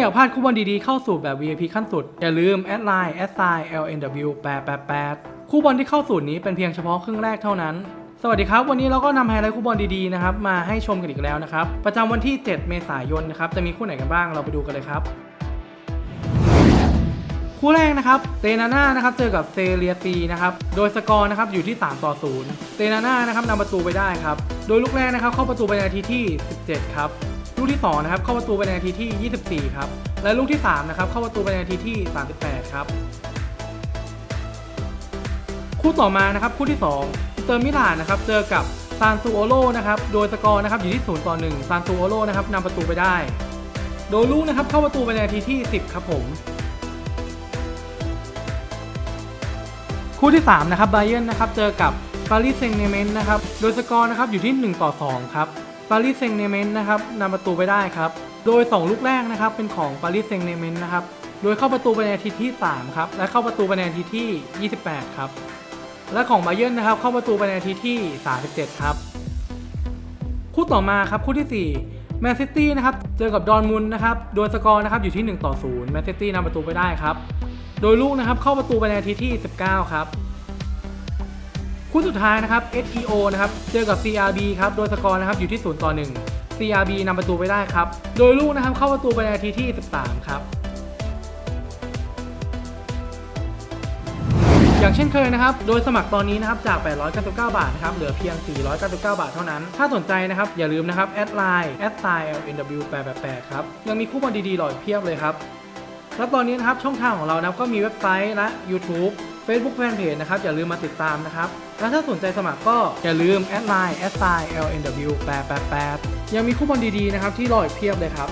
อยากพลาดคูปองดีๆเข้าสู่แบบ VIP ขั้นสุด อย่าลืมแอดไลน์แอดไซ LNW 888คูปองที่เข้าสูตรนี้เป็นเพียงเฉพาะครึ่งแรกเท่านั้น สวัสดีครับ วันนี้เราก็นำไฮไลท์คูปองดีๆนะครับมาให้ชมกันอีกแล้วนะครับ ประจำวันที่ 7 เมษายนนะครับจะมีคู่ไหนกันบ้างเราไปดูกันเลยครับ คู่แรกนะครับเตนาน่านะครับเจอกับเซเรียตีนะครับโดยสกอร์นะครับอยู่ที่ 3 ต่อ 0 เตนาน่านะครับนำประตูไปได้ครับโดยลูกแรกนะครับเข้าประตูไปในนาทีที่ 17 ครับ กที่ 2 นะครับ เข้าประตูไปในนาทีที่ 24 ครับ และลูกที่ 3 นะครับ เข้าประตูไปในนาทีที่ 38 ครับ คู่ต่อมานะครับ คู่ที่ 2 เตอร์มิลานนะครับ เจอกับซานซูโอโลนะครับ โดยสกอร์นะครับอยู่ที่ 0 ต่อ 1 ซานซูโอโลนะครับนำประตูไปได้ โดยลูกนะครับ เข้าประตูไปในนาทีที่ 10 ครับผม คู่ที่ 3 นะครับไบเ e นนะครับ เจอกับปารีสเซงเนเมนนะครับ โดยสกอร์นะครับอยู่ที่ 1 ต่อ 2 ครับ ปารีสเซงเนเมนนะครับนำประตูไปได้ครับ โดย 2 ลูกแรกนะครับเป็นของปารีสเซงเนเมนนะครับ โดยเข้าประตูไปในนาทีที่ 3 ครับ และเข้าประตูไปในนาทีที่ 28 ครับ และของไบเ e นนะครับ เข้าประตูไปในนาทีที่ 37 ครับ คู่ต่อมาครับคู่ที่ 4 แมนซิตี้นะครับเจอกับดอนมุนนะครับโดยสกอร์นะครับอยู่ที่ 1 ต่อ 0 แมนซิตี้นำประตูไปได้ครับ โดยลูกนะครับเข้าประตูไปในนาทีที่ 19 ครับ คู่สุดท้ายนะครับ SEO นะครับเจอกับ CRB ครับโดยสกอร์นะครับอยู่ที่0ต่อ1 CRB นำประตูไปได้ครับ โดยลูกนะครับเข้าประตูไปในนาทีที่ 13 ครับ อย่างเช่นเคยนะครับ โดยสมัครตอนนี้นะครับจาก 899 บาทนะครับเหลือเพียง 499 บาทเท่านั้น ถ้าสนใจนะครับอย่าลืมนะครับแอดไลน์แอดไซ LNW 888ครับยังมีคู่บอลดีๆหล่ออีกเพียบเลยครับ แล้วตอนนี้นะครับช่องทางของเรานะก็มีเว็บไซต์และ YouTube Facebook Fanpage นะครับอย่าลืมมาติดตามนะครับและถ้าสนใจสมัครก็อย่าลืมแอดไลน์แอดไซ LNW 888ยังมีคู่บอลดีๆนะครับที่รออีกเพียบเลยครับ